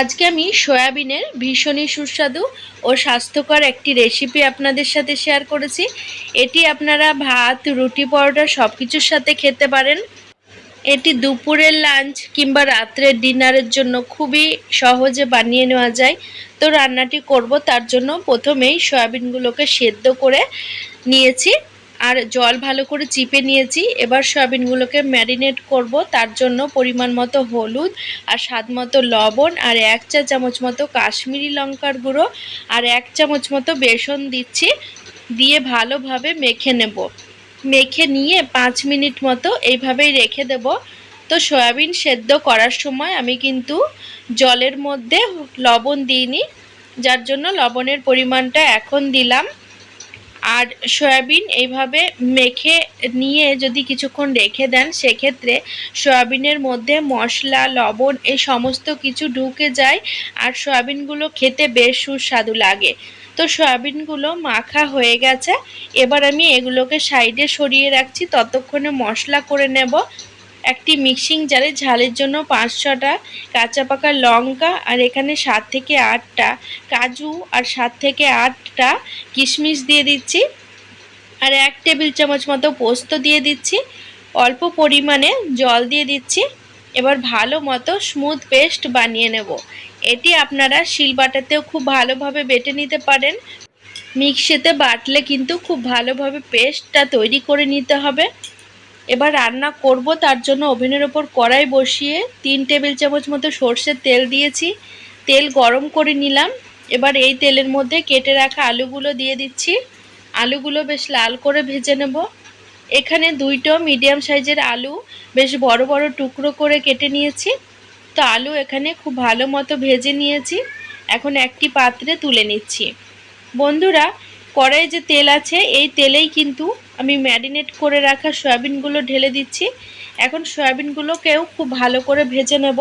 আজকে আমি সয়াবিনের ভীষণই সুস্বাদু ও স্বাস্থ্যকর একটি রেসিপি আপনাদের সাথে শেয়ার করেছি। এটি আপনারা ভাত, রুটি, পরোটা সব কিছুর সাথে খেতে পারেন। এটি দুপুরের লাঞ্চ কিংবা রাত্রের ডিনারের জন্য খুবই সহজে বানিয়ে নেওয়া যায়। তো রান্নাটি করব তার জন্য প্রথমেই সয়াবিনগুলোকে সেদ্ধ করে নিয়েছি। আর জল ভালো করে চিপে নিয়েছি। এবার সয়াবিনগুলোকে ম্যারিনেট করব। তার জন্য পরিমাণ মতো হলুদ আর স্বাদ মতো লবণ আর এক চা চামচ মতো কাশ্মীরি লঙ্কার গুঁড়ো আর এক চামচ মতো বেসন দিচ্ছি দিয়ে ভালোভাবে মেখে নেব। মেখে নিয়ে পাঁচ মিনিট মতো এইভাবেই রেখে দেব। তো সয়াবিন সেদ্ধ করার সময় আমি কিন্তু জলের মধ্যে লবণ দিইনি, যার জন্য লবণের পরিমাণটা এখন দিলাম। আর সয়াবিন এইভাবে মেখে নিয়ে যদি কিছুক্ষণ রেখে দেন, সেক্ষেত্রে সয়াবিনের মধ্যে মশলা, লবণ এই সমস্ত কিছু ঢুকে যায় আর সয়াবিনগুলো খেতে বেশ সুস্বাদু লাগে। তো সয়াবিনগুলো মাখা হয়ে গেছে। এবার আমি এগুলোকে সাইডে সরিয়ে রাখছি। ততক্ষণে মশলা করে নেব। একটি মিক্সিং জারে ঝালের জন্য পাঁচ, ছটা কাঁচা পাকা লঙ্কা আর এখানে সাত থেকে আটটা কাজু আর সাত থেকে আটটা কিশমিশ দিয়ে দিচ্ছি। আর এক টেবিল চামচ মতো পোস্ত দিয়ে দিচ্ছি। অল্প পরিমাণে জল দিয়ে দিচ্ছি। এবার ভালো মতো স্মুথ পেস্ট বানিয়ে নেব। এটি আপনারা শিলবাটাতেও খুব ভালোভাবে বেটে নিতে পারেন। মিক্সিতে বাটলে কিন্তু খুব ভালোভাবে পেস্টটা তৈরি করে নিতে হবে। এবার রান্না করব, তার জন্য ওভেনের ওপর কড়াই বসিয়ে তিন টেবিল চামচ মতো সর্ষের তেল দিয়েছি। তেল গরম করে নিলাম। এবার এই তেলের মধ্যে কেটে রাখা আলুগুলো দিয়ে দিচ্ছি। আলুগুলো বেশ লাল করে ভেজে নেব। এখানে দুইটো মিডিয়াম সাইজের আলু বেশ বড় বড় টুকরো করে কেটে নিয়েছি। তো আলু এখানে খুব ভালো মতো ভেজে নিয়েছি। এখন একটি পাত্রে তুলে নিচ্ছি। বন্ধুরা কড়াই যে তেল আছে, এই তেলেই কিন্তু আমি ম্যারিনেট করে রাখা সয়াবিনগুলো ঢেলে দিচ্ছি। এখন সয়াবিনগুলোকেও খুব ভালো করে ভেজে নেব।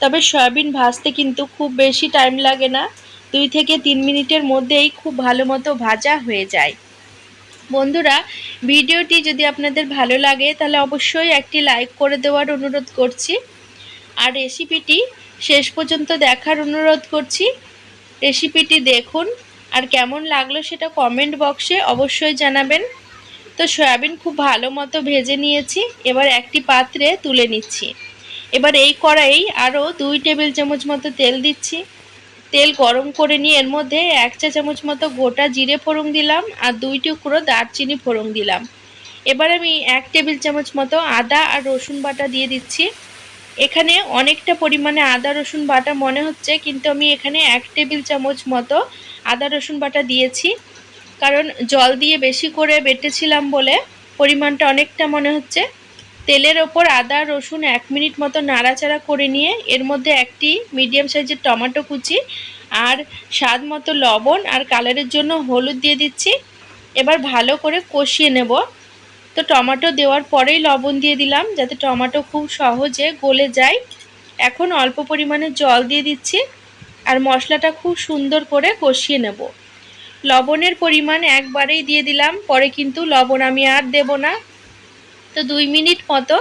তবে সয়াবিন ভাজতে কিন্তু খুব বেশি টাইম লাগে না। দুই থেকে তিন মিনিটের মধ্যেই খুব ভালো মতো ভাজা হয়ে যায়। বন্ধুরা, ভিডিওটি যদি আপনাদের ভালো লাগে, তাহলে অবশ্যই একটি লাইক করে দেওয়ার অনুরোধ করছি। আর রেসিপিটি শেষ পর্যন্ত দেখার অনুরোধ করছি। রেসিপিটি দেখুন আর কেমন লাগল সেটা কমেন্ট বক্সে অবশ্যই জানাবেন। তো সয়াবিন খুব ভালো মতো ভেজে নিয়েছি, এবার একটি পাত্রে তুলে নিচ্ছি। এবার এই কড়াই আরও দুই টেবিল চামচ মতো তেল দিচ্ছি। তেল গরম করে নিয়ে এর মধ্যে এক চা চামচ মতো গোটা জিরে ফোড়ন দিলাম আর দুই টুকরো দারচিনি ফোড়ন দিলাম। এবার আমি এক টেবিল চামচ মতো আদা আর রসুন বাটা দিয়ে দিচ্ছি। এখানে অনেকটা পরিমাণে আদা, রসুন বাটা মনে হচ্ছে, কিন্তু আমি এখানে এক টেবিল চামচ মতো আদা, রসুন বাটা দিয়েছি। কারণ জল দিয়ে বেশি করে বেটেছিলাম বলে পরিমাণটা অনেকটা মনে হচ্ছে। তেলের ওপর আদা, রসুন এক মিনিট মতো নাড়াচাড়া করে নিয়ে এর মধ্যে একটি মিডিয়াম সাইজের টমেটো কুচি আর স্বাদ মতো লবণ আর কালারের জন্য হলুদ দিয়ে দিচ্ছি। এবার ভালো করে কষিয়ে নেব। তো টমেটো দেওয়ার পরেই লবণ দিয়ে দিলাম যাতে টমেটো খুব সহজে গলে যায়। এখন অল্প পরিমাণে জল দিয়ে দিচ্ছি আর মশলাটা খুব সুন্দর করে কষিয়ে নেব। লবণের পরিমাণ একবারেই দিয়ে দিলাম, পরে কিন্তু লবণ আমি আর দেব না। তো দুই মিনিট মতো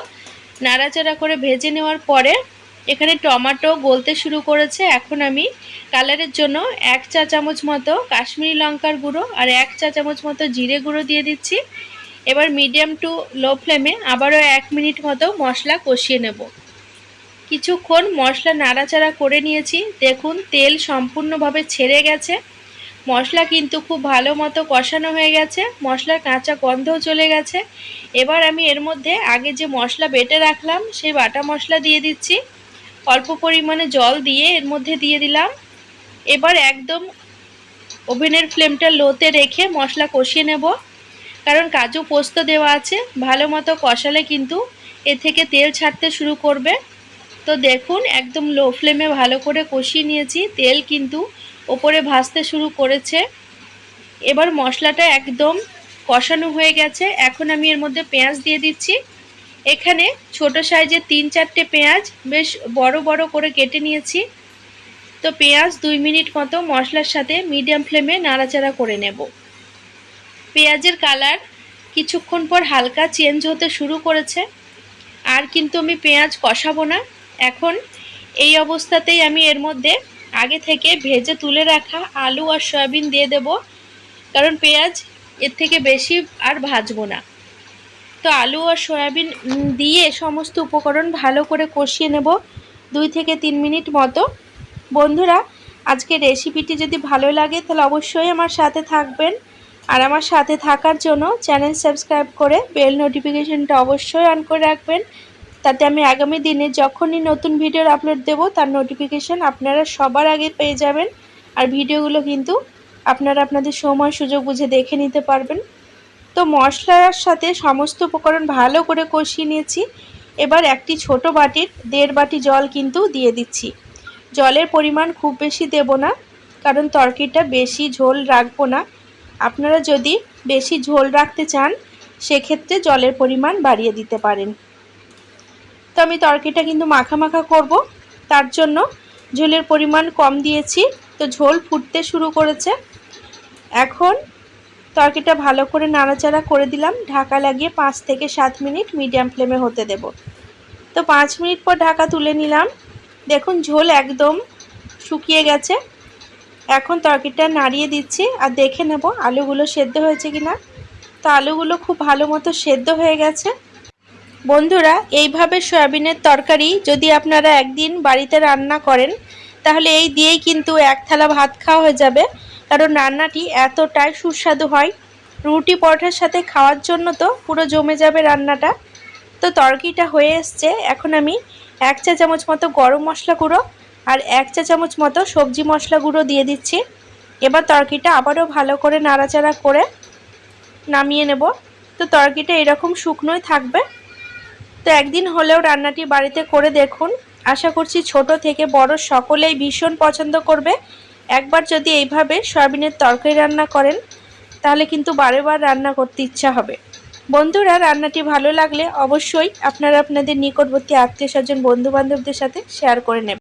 নাড়াচাড়া করে ভেজে নেওয়ার পরে এখানে টমাটো গলতে শুরু করেছে। এখন আমি কালারের জন্য এক চা চামচ মতো কাশ্মীরি লঙ্কার গুঁড়ো আর এক চা চামচ মতো জিরে গুঁড়ো দিয়ে দিচ্ছি। এবার মিডিয়াম টু লো ফ্লেমে আবারও এক মিনিট মতো মশলা কষিয়ে নেব। কিছুক্ষণ মশলা নাড়াচাড়া করে নিয়েছি। দেখুন, তেল সম্পূর্ণভাবে ছেড়ে গেছে। মশলা কিন্তু খুব ভালো মতো কষানো হয়ে গেছে। মশলার কাঁচা গন্ধও চলে গেছে। এবার আমি এর মধ্যে আগে যে মশলা বেটে রাখলাম, সেই বাটা মশলা দিয়ে দিচ্ছি। অল্প পরিমাণে জল দিয়ে এর মধ্যে দিয়ে দিলাম। এবার একদম ওভেনের ফ্লেমটা লোতে রেখে মশলা কষিয়ে নেব। কারণ কাজু পোস্ত দেওয়া আছে, ভালো মতো কষালে কিন্তু এ থেকে তেল ছাড়তে শুরু করবে। তো দেখুন, একদম লো ফ্লেমে ভালো করে কষিয়ে নিয়েছি, তেল কিন্তু ওপরে ভাজতে শুরু করেছে। এবার মশলাটা একদম কষানো হয়ে গেছে, এখন আমি এর মধ্যে পেঁয়াজ দিয়ে দিচ্ছি। এখানে ছোট সাইজের তিন চারটে পেঁয়াজ, বেশ বড় বড় করে কেটে নিয়েছি। তো পেঁয়াজ দুই মিনিট মতো মশলার সাথে মিডিয়াম ফ্লেমে নাড়াচাড়া করে নেব। পেঁয়াজের কালার কিছুক্ষণ পর হালকা চেঞ্জ হতে শুরু করেছে। আর কিন্তু আমি পেঁয়াজ কষাবো না। এখন এই অবস্থাতেই আমি এর মধ্যে আগে থেকে ভেজে তুলে রাখা আলু আর সয়াবিন দিয়ে দেব। কারণ পেঁয়াজ এর থেকে বেশি আর ভাজবো না। তো আলু আর সয়াবিন দিয়ে সমস্ত উপকরণ ভালো করে কষিয়ে নেব দুই থেকে তিন মিনিট মতো। বন্ধুরা আজকে রেসিপিটি যদি ভালো লাগে, তাহলে অবশ্যই আমার সাথে থাকবেন। আর আমার সাথে থাকার জন্য চ্যানেল সাবস্ক্রাইব করে বেল নোটিফিকেশনটা অবশ্যই অন করে রাখবেন। তাতে আমি আগামী দিনে যখনই নতুন ভিডিওর আপলোড দেব, তার নোটিফিকেশান আপনারা সবার আগে পেয়ে যাবেন। আর ভিডিওগুলো কিন্তু আপনারা আপনাদের সময়, সুযোগ বুঝে দেখে নিতে পারবেন। তো মশলার সাথে সমস্ত উপকরণ ভালো করে কষিয়ে নিয়েছি। এবার একটি ছোট বাটির, দেড় বাটি জল কিন্তু দিয়ে দিচ্ছি। জলের পরিমাণ খুব বেশি দেব না, কারণ তরকারিটা বেশি ঝোল রাখব না। আপনারা যদি বেশি ঝোল রাখতে চান, সেক্ষেত্রে জলের পরিমাণ বাড়িয়ে দিতে পারেন। তো আমি তরকারিটা কিন্তু মাখা মাখা করব। তার জন্য ঝোলের পরিমাণ কম দিয়েছি, তো ঝোল ফুটতে শুরু করেছে। এখন তরকারিটা ভালো করে নাড়াচাড়া করে দিলাম। ঢাকা লাগিয়ে পাঁচ থেকে সাত মিনিট মিডিয়াম ফ্লেমে হতে দেব। তো পাঁচ মিনিট পর ঢাকা তুলে নিলাম। দেখুন ঝোল একদম শুকিয়ে গেছে। এখন তরকারিটা নাড়িয়ে দিচ্ছি আর দেখে নেব আলুগুলো সেদ্ধ হয়েছে কি না তো আলুগুলো খুব ভালো মতো সেদ্ধ হয়ে গেছে। বন্ধুরা, এইভাবে সয়াবিনের তরকারি যদি আপনারা একদিন বাড়িতে রান্না করেন, তাহলে এই দিয়েই কিন্তু এক থালা ভাত খাওয়া হয়ে যাবে। কারণ রান্নাটি এতটাই সুস্বাদু হয়। রুটি পরোটার সাথে খাওয়ার জন্য তো পুরো জমে যাবে রান্নাটা। তো তরকারিটা হয়ে এসছে। এখন আমি এক চা চামচ মতো গরম মশলা গুঁড়ো আর এক চা চামচ মতো সবজি মশলা গুঁড়ো দিয়ে দিচ্ছি। এবার তরকারিটা আবারও ভালো করে নাড়াচাড়া করে নামিয়ে নেব। তো তরকারিটা এরকম শুকনোই থাকবে। তো একদিন হলেও রান্নাটি বাড়িতে করে দেখুন। আশা করছি ছোট থেকে বড় সকলেই ভীষণ পছন্দ করবে। একবার যদি এইভাবে সয়াবিনের তরকারি রান্না করেন, তাহলে কিন্তু বারে বার রান্না করতে ইচ্ছা হবে। বন্ধুরা, রান্নাটি ভালো লাগলে অবশ্যই আপনারা আপনাদের নিকটবর্তী আত্মীয় স্বজন বন্ধু বান্ধবদের সাথে শেয়ার করে নেবেন।